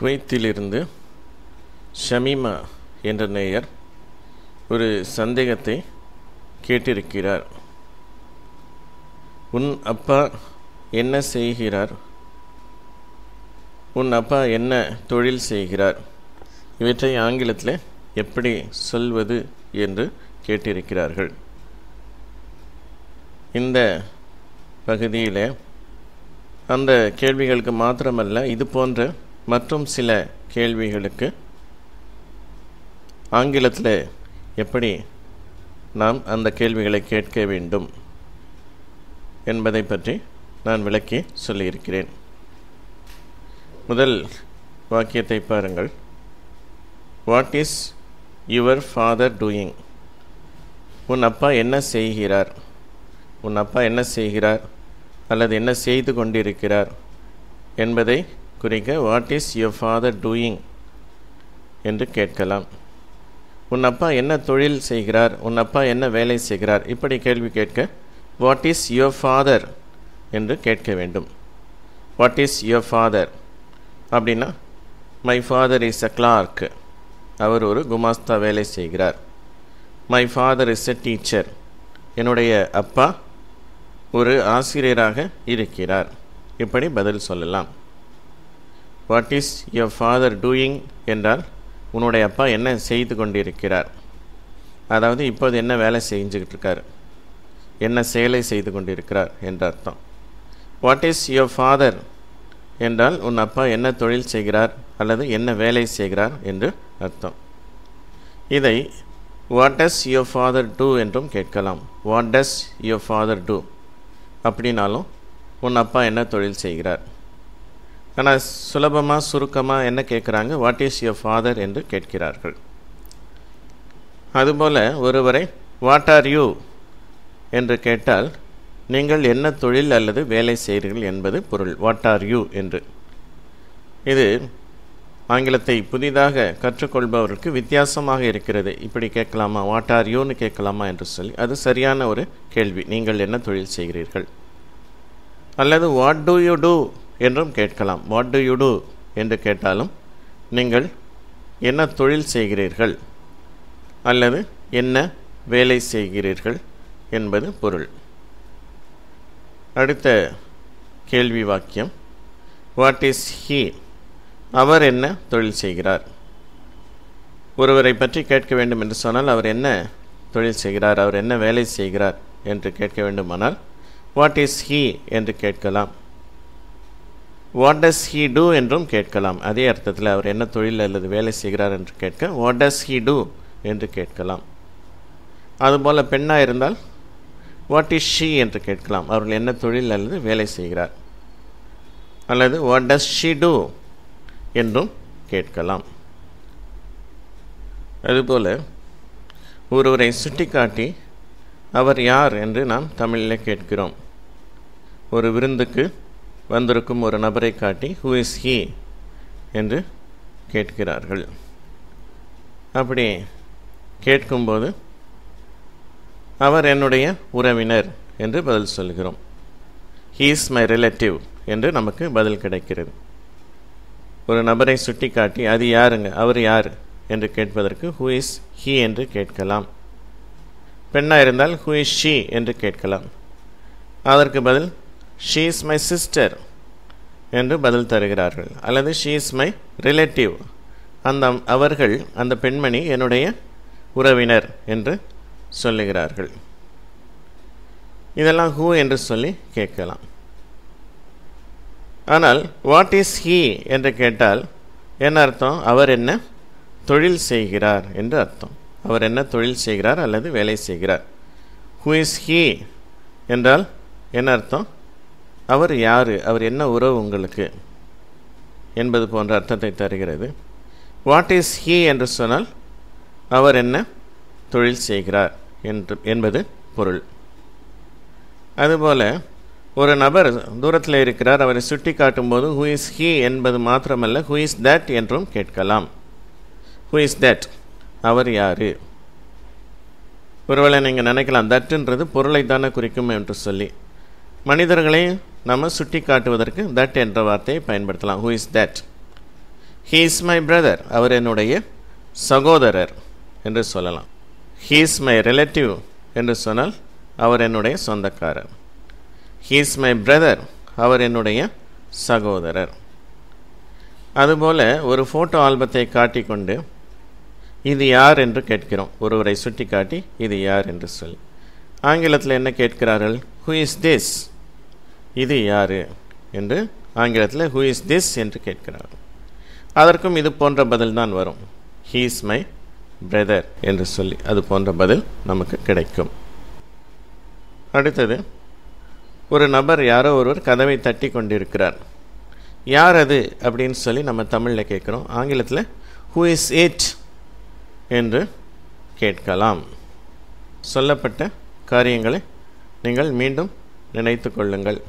குவைத்திலிருந்து ஷமீமா என்ற நேயர் ஒரு சந்தேகத்தை கேட்டிருக்கிறார். உன் அப்பா என்ன செய்கிறார்? உன் அப்பா என்ன தொழில் செய்கிறார்? இவற்றை ஆங்கிலத்தில் எப்படி சொல்வது என்று கேட்டிருக்கிறார்கள். இந்த பகுதியில் அந்த கேள்விகளுக்கு மாத்திரமல்ல இது போன்ற மற்றும் சில கேள்விகளுக்கு ஆங்கிலத்தில் எப்படி நாம் அந்த கேள்விகளை கேட்க வேண்டும் என்பதை பற்றி நான் விளக்கி சொல்லியிருக்கிறேன். முதல் வாக்கியத்தை பாருங்கள். What is your father doing உன் அப்பா என்ன செய்கிறார்? உன் அப்பா என்ன செய்கிறார்? அல்லது என்ன செய்து கொண்டிருக்கிறார்? என்பதை குறிக்க what is your father doing என்று கேட்கலாம். உன் அப்பா என்ன தொழில் செய்கிறார்? உன் அப்பா என்ன வேலை செய்கிறார்? இப்படி கேள்வி கேட்க வாட் இஸ் யுவர் ஃபாதர் என்று கேட்க வேண்டும். வாட் இஸ் யுவர் ஃபாதர் அப்படின்னா my father is a clerk அவர் ஒரு குமாஸ்தா வேலை செய்கிறார். My father is a teacher என்னுடைய அப்பா ஒரு ஆசிரியராக இருக்கிறார். இப்படி பதில் சொல்லலாம். What is your father doing என்றால் உன்னுடைய அப்பா என்ன செய்து கொண்டிருக்கிறார்? அதாவது இப்போது என்ன வேலை செஞ்சுக்கிட்டு இருக்கார் என்ன செயலை செய்து கொண்டிருக்கிறார்? என்ற அர்த்தம். வாட் இஸ் யுவர் ஃபாதர் என்றால் உன் அப்பா என்ன தொழில் செய்கிறார்? அல்லது என்ன வேலை செய்கிறார்? என்று அர்த்தம். இதை what does your father do என்றும் கேட்கலாம். What does your father do அப்படின்னாலும் உன் அப்பா என்ன தொழில் செய்கிறார்? ஆனால் சுலபமாக சுருக்கமாக என்ன கேட்குறாங்க வாட் இஸ் யுவர் ஃபாதர் என்று கேட்கிறார்கள். அதுபோல் ஒருவரை வாட் ஆர் யூ என்று கேட்டால் நீங்கள் என்ன தொழில் அல்லது வேலை செய்கிறீர்கள் என்பது பொருள். வாட் ஆர் யூ என்று. இது ஆங்கிலத்தை புதிதாக கற்றுக்கொள்பவருக்கு வித்தியாசமாக இருக்கிறது. இப்படி கேட்கலாமா? வாட் ஆர் யூன்னு கேட்கலாமா என்று சொல்லி அது சரியான ஒரு கேள்வி. நீங்கள் என்ன தொழில் செய்கிறீர்கள்? அல்லது வாட் டு யூ டூ என்றும் கேட்கலாம். வாட் டு யூ டூ என்று கேட்டாலும் நீங்கள் என்ன தொழில் செய்கிறீர்கள்? அல்லது என்ன வேலை செய்கிறீர்கள்? என்பது பொருள். அடுத்த கேள்வி வாக்கியம். வாட் இஸ் ஹீ அவர் என்ன தொழில் செய்கிறார்? ஒருவரை பற்றி கேட்க வேண்டும் என்று சொன்னால் அவர் என்ன தொழில் செய்கிறார்? அவர் என்ன வேலை செய்கிறார்? என்று கேட்க வேண்டுமானால் வாட் இஸ் ஹீ என்று கேட்கலாம். வாட் டஸ் ஹீ டூ என்றும் கேட்கலாம். அதே அர்த்தத்தில் அவர் என்ன தொழில் அல்லது வேலை செய்கிறார் என்று கேட்க வாட் டஸ் ஹீ டூ என்று கேட்கலாம். அதுபோல் பெண்ணாக இருந்தால் வாட் இஸ் ஷீ என்று கேட்கலாம். அவர்கள் என்ன தொழில் அல்லது வேலை செய்கிறார். அல்லது வாட் டஸ் ஷீ டூ என்றும் கேட்கலாம். அதுபோல் ஒருவரை சுட்டிக்காட்டி அவர் யார் என்று நாம் தமிழில் கேட்கிறோம். ஒரு விருந்துக்கு வந்திருக்கும் ஒரு நபரை காட்டி ஹூ இஸ் ஹீ என்று கேட்கிறார்கள். அப்படி கேட்கும்போது அவர் என்னுடைய உறவினர் என்று பதில் சொல்கிறோம். ஹீ இஸ் மை ரிலேட்டிவ் என்று நமக்கு பதில் கிடைக்கிறது. ஒரு நபரை சுட்டி காட்டி அது யாருங்க? அவர் யார்? என்று கேட்பதற்கு ஹூ இஸ் ஹீ என்று கேட்கலாம். பெண்ணாக இருந்தால் ஹூ இஸ் ஷீ என்று கேட்கலாம். அதற்கு பதில் ஷீ இஸ் மை சிஸ்டர் என்று பதில் தருகிறார்கள். அல்லது ஷீ இஸ் மை ரிலேட்டிவ் அந்த அவர்கள் அந்த பெண்மணி என்னுடைய உறவினர் என்று சொல்லுகிறார்கள். இதெல்லாம் ஹூ என்று சொல்லி கேட்கலாம். ஆனால் வாட் இஸ் ஹீ என்று கேட்டால் என்ன அர்த்தம்? அவர் என்ன தொழில் செய்கிறார் என்று அர்த்தம். அவர் என்ன தொழில் செய்கிறார் அல்லது வேலை செய்கிறார். ஹூ இஸ் ஹீ என்றால் என்ன அர்த்தம்? அவர் யார்? அவர் என்ன உறவு உங்களுக்கு? என்பது போன்ற அர்த்தத்தை தருகிறது. வாட் இஸ் ஹீ என்று சொன்னால் அவர் என்ன? தொழில் செய்கிறார் என்று என்பது பொருள். அதுபோல் ஒரு நபர் தூரத்தில் இருக்கிறார் அவரை சுட்டி காட்டும்போது ஹூ இஸ் ஹீ என்பது மாத்திரமல்ல ஹூ இஸ் தட் என்றும் கேட்கலாம். ஹூ இஸ் தட் அவர் யார்? ஒருவேளை நீங்கள் நினைக்கலாம் தட்டுன்றது பொருளை தானே குறிக்கும் என்று சொல்லி. மனிதர்களையும் நம்ம சுட்டி காட்டுவதற்கு தட் என்ற வார்த்தையை பயன்படுத்தலாம். Who is that he is my brother அவர் என்னுடைய சகோதரர் என்று சொல்லலாம். ஹீ இஸ் மை ரிலேட்டிவ் என்று சொன்னால் அவர் என்னுடைய சொந்தக்காரர். ஹீ இஸ் மை பிரதர் அவர் என்னுடைய சகோதரர். அதுபோல் ஒரு ஃபோட்டோ ஆல்பத்தை காட்டிக்கொண்டு இது யார் என்று கேட்கிறோம். ஒருவரை சுட்டி காட்டி இது யார் என்று சொல்லி. ஆங்கிலத்தில் என்ன கேட்கிறார்கள்? ஹூ இஸ் திஸ் இது யார்? என்று ஆங்கிலத்தில் ஹூ இஸ் திஸ் என்று கேட்கிறார் அதற்கும் இது போன்ற பதில் தான் வரும். ஹீ இஸ் மை பிரதர் என்று சொல்லி அது போன்ற பதில் நமக்கு கிடைக்கும். அடுத்தது ஒரு நபர் யாரோ ஒருவர் கதவை தட்டி கொண்டிருக்கிறார். யார் அது அப்படின்னு சொல்லி நம்ம தமிழில் கேட்குறோம். ஆங்கிலத்தில் ஹூ இஸ் இட் என்று கேட்கலாம். சொல்லப்பட்ட காரியங்களை நீங்கள் மீண்டும் நினைத்து கொள்ளுங்கள்.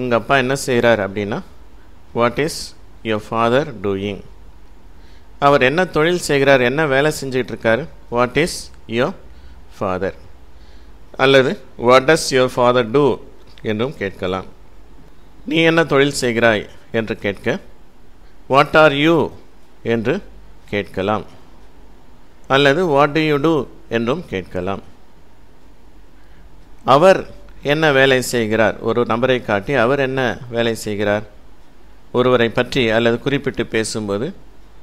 உங்கள் அப்பா என்ன செய்கிறார் அப்படின்னா what is your father doing அவர் என்ன தொழில் செய்கிறார் என்ன வேலை செஞ்சுக்கிட்டு இருக்காரு? வாட் இஸ் யுவர் ஃபாதர் அல்லது what does your father do என்றும் கேட்கலாம். நீ என்ன தொழில் செய்கிறாய் என்று கேட்க வாட் ஆர் யூ என்று கேட்கலாம். அல்லது வாட் டு யூ டூ என்றும் கேட்கலாம். அவர் என்ன வேலை செய்கிறார்? ஒரு நபரை காட்டி அவர் என்ன வேலை செய்கிறார்? ஒருவரை பற்றி அல்லது குறிப்பிட்டு பேசும்போது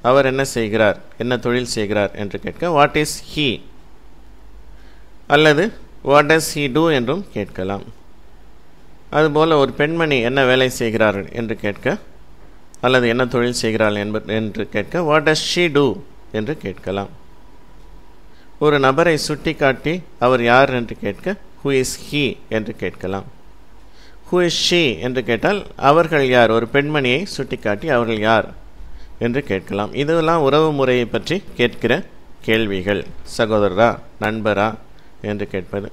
அவர் என்ன செய்கிறார்? என்ன தொழில் செய்கிறார் என்று கேட்க வாட் இஸ் ஹீ அல்லது வாட் டஸ் ஹீ டூ என்றும் கேட்கலாம். அதுபோல் ஒரு பெண்மணி என்ன வேலை செய்கிறார் என்று கேட்க அல்லது என்ன தொழில் செய்கிறாள் என்ப என்று கேட்க வாட் டஸ் ஷீ டூ என்று கேட்கலாம். ஒரு நபரை சுட்டி காட்டி அவர் யார் என்று கேட்க ஹூ இஸ் ஹீ என்று கேட்கலாம். ஹூ இஸ் ஷீ என்று கேட்டால் அவர்கள் யார்? ஒரு பெண்மணியை சுட்டிக்காட்டி அவர்கள் யார் என்று கேட்கலாம். இதெல்லாம் உறவு முறையை பற்றி கேட்கிற கேள்விகள். சகோதரரா நண்பரா என்று கேட்பது.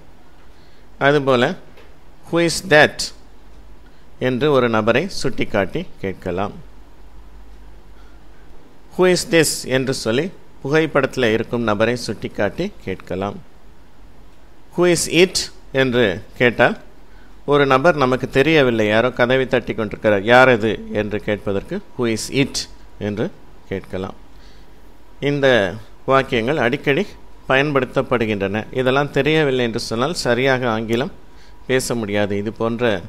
அதுபோல் ஹூ இஸ் தேட் என்று ஒரு நபரை சுட்டிக்காட்டி கேட்கலாம். ஹூ இஸ் திஸ் என்று சொல்லி புகைப்படத்தில் இருக்கும் நபரை சுட்டிக்காட்டி கேட்கலாம். ஹூ இஸ் இட் என்று கேட்டால் ஒரு நபர் நமக்கு தெரியவில்லை யாரோ கதவை தட்டி கொண்டிருக்கிறார் யார் இது என்று கேட்பதற்கு ஹூ இஸ் இட் என்று கேட்கலாம். இந்த வாக்கியங்கள் அடிக்கடி பயன்படுத்தப்படுகின்றன. இதெல்லாம் தெரியவில்லை என்று சொன்னால் சரியாக ஆங்கிலம் பேச முடியாது. இது போன்ற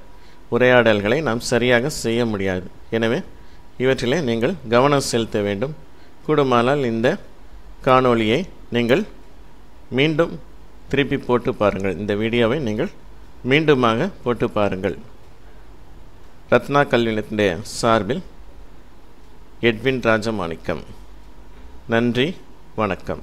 உரையாடல்களை நாம் சரியாக செய்ய முடியாது. எனவே இவற்றிலே நீங்கள் கவனம் செலுத்த வேண்டும். கூடுமானால் இந்த காணொளியை நீங்கள் மீண்டும் திருப்பி போட்டு பாருங்கள். இந்த வீடியோவை நீங்கள் மீண்டுமாக போட்டு பாருங்கள். ரத்னா கல்வியினுடைய சார்பில் எட்வின் ராஜமாணிக்கம். நன்றி வணக்கம்.